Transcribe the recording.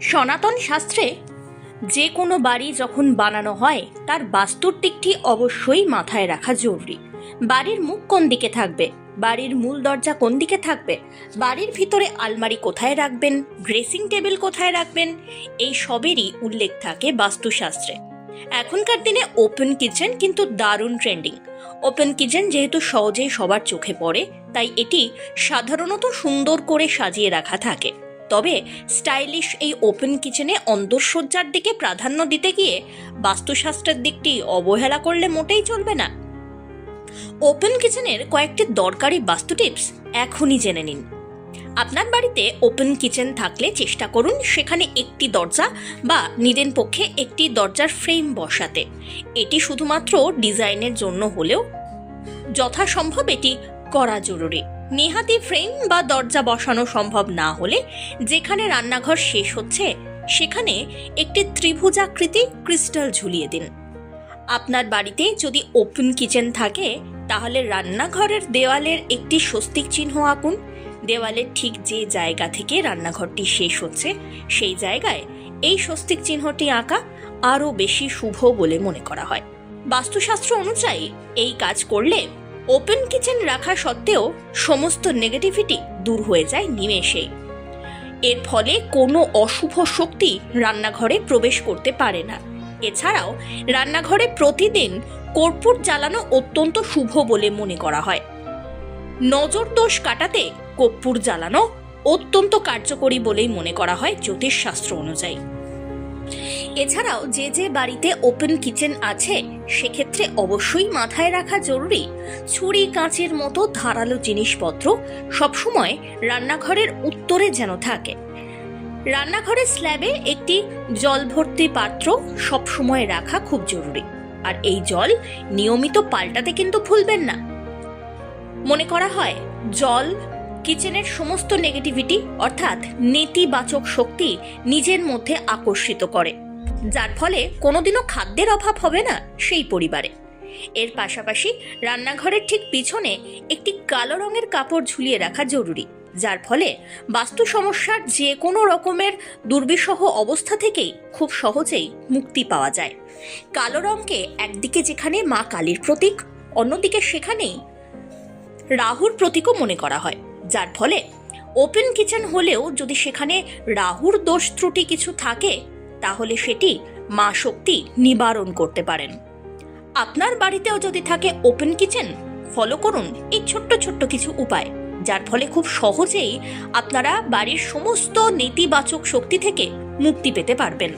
সনাতন শাস্ত্রে যে কোনো বাড়ি যখন বানানো হয়, তার বাস্তুর দিকটি অবশ্যই মাথায় রাখা জরুরি। বাড়ির মুখ কোন দিকে থাকবে? বাড়ির মূল দরজা কোন দিকে থাকবে? বাড়ির ভিতরে আলমারি কোথায় রাখবেন? ড্রেসিং টেবিল কোথায় রাখবেন? এই সবেরই উল্লেখ থাকে বাস্তুশাস্ত্রে। এখনকার দিনে ওপেন কিচেন কিন্তু দারুণ ট্রেন্ডিং। ওপেন কিচেন যেহেতু সহজেই সবার চোখে পড়ে, তাই এটি সাধারণত সুন্দর করে সাজিয়ে রাখা থাকে। তবে স্টাইলিশ এই ওপেন কিচেনে অন্দরসজ্জার দিকে প্রাধান্য দিতে গিয়ে বাস্তুশাস্ত্রের দিকটি অবহেলা করলে মোটেই চলবে না। ওপেন কিচেনের কয়েকটি দরকারি বাস্তু টিপস এখনই জেনে নিন। আপনার বাড়িতে ওপেন কিচেন থাকলে চেষ্টা করুন সেখানে একটি দরজা বা নিদেন পক্ষে একটি দরজার ফ্রেম বসাতে। এটি শুধুমাত্র ডিজাইনের জন্য হলেও যথাসম্ভব এটি করা জরুরি। নেহাতি ফ্রেম বা দরজা বসানো সম্ভব না হলে যেখানে রান্নাঘর শেষ হচ্ছে, সেখানে একটি ত্রিভুজাকৃতি ক্রিস্টাল ঝুলিয়ে দিন। আপনার বাড়িতে যদি ওপেন কিচেন থাকে, তাহলে রান্নাঘরের দেওয়ালের একটি স্বস্তিক চিহ্ন আঁকুন। দেওয়ালের ঠিক যে জায়গা থেকে রান্নাঘরটি শেষ হচ্ছে, সেই জায়গায় এই স্বস্তিক চিহ্নটি আঁকা আরও বেশি শুভ বলে মনে করা হয়। বাস্তুশাস্ত্র অনুযায়ী এই কাজ করলে ওপেন কিচেন রাখা সত্ত্বেও সমস্ত নেগেটিভিটি দূর হয়ে যায় নিমেষে এর ফলে কোনো অশুভ শক্তি রান্নাঘরে প্রবেশ করতে পারে না। এছাড়াও, রান্নাঘরে প্রতিদিন কর্পূর জ্বালানো অত্যন্ত শুভ বলে মনে করা হয়। নজর দোষ কাটাতে কর্পূর জ্বালানো অত্যন্ত কার্যকরী বলেই মনে করা হয় জ্যোতিষশাস্ত্র অনুযায়ী। এছাড়াও যে যে বাড়িতে ওপেন কিচেন আছে, সেক্ষেত্রে অবশ্যই মাথায় রাখা জরুরি। ছুরি, কাঁচের মতো ধারালো জিনিসপত্র সবসময় রান্নাঘরের উত্তরে যেন থাকে। রান্নাঘরের স্ল্যাবে একটি জল ভর্তি পাত্র সবসময় রাখা খুব জরুরি। আর এই জল নিয়মিত পাল্টাতে কিন্তু ভুলবেন না। মনে করা হয়, জল কিচেনের সমস্ত নেগেটিভিটি অর্থাৎ নেতিবাচক শক্তি নিজের মধ্যে আকর্ষিত করে। যার ফলে কোনোদিনও খাদ্যের অভাব হবে না সেই পরিবারে। এর পাশাপাশি রান্নাঘরের ঠিক পিছনে একটি কালো রঙের কাপড় ঝুলিয়ে রাখা জরুরি, যার ফলে বাস্তু সমস্যার যে কোনো রকমের দুর্বিষহ অবস্থা থেকেই খুব সহজেই মুক্তি পাওয়া যায়। কালো রঙকে একদিকে যেখানে মা কালীর প্রতীক, অন্যদিকে সেখানেই রাহুর প্রতীকও মনে করা হয়, যার ফলে ওপেন কিচেন হলেও যদি সেখানে রাহুর দোষ ত্রুটি কিছু থাকে তাহলে সেটি মা শক্তি নিবারণ করতে পারেন। আপনার বাড়িতেও যদি থাকে ওপেন কিচেন ফলো করুন এই ছোট্ট ছোট্ট কিছু উপায়, যার ফলে খুব সহজেই আপনারা বাড়ির সমস্ত নেতিবাচক শক্তি থেকে মুক্তি পেতে পারবেন।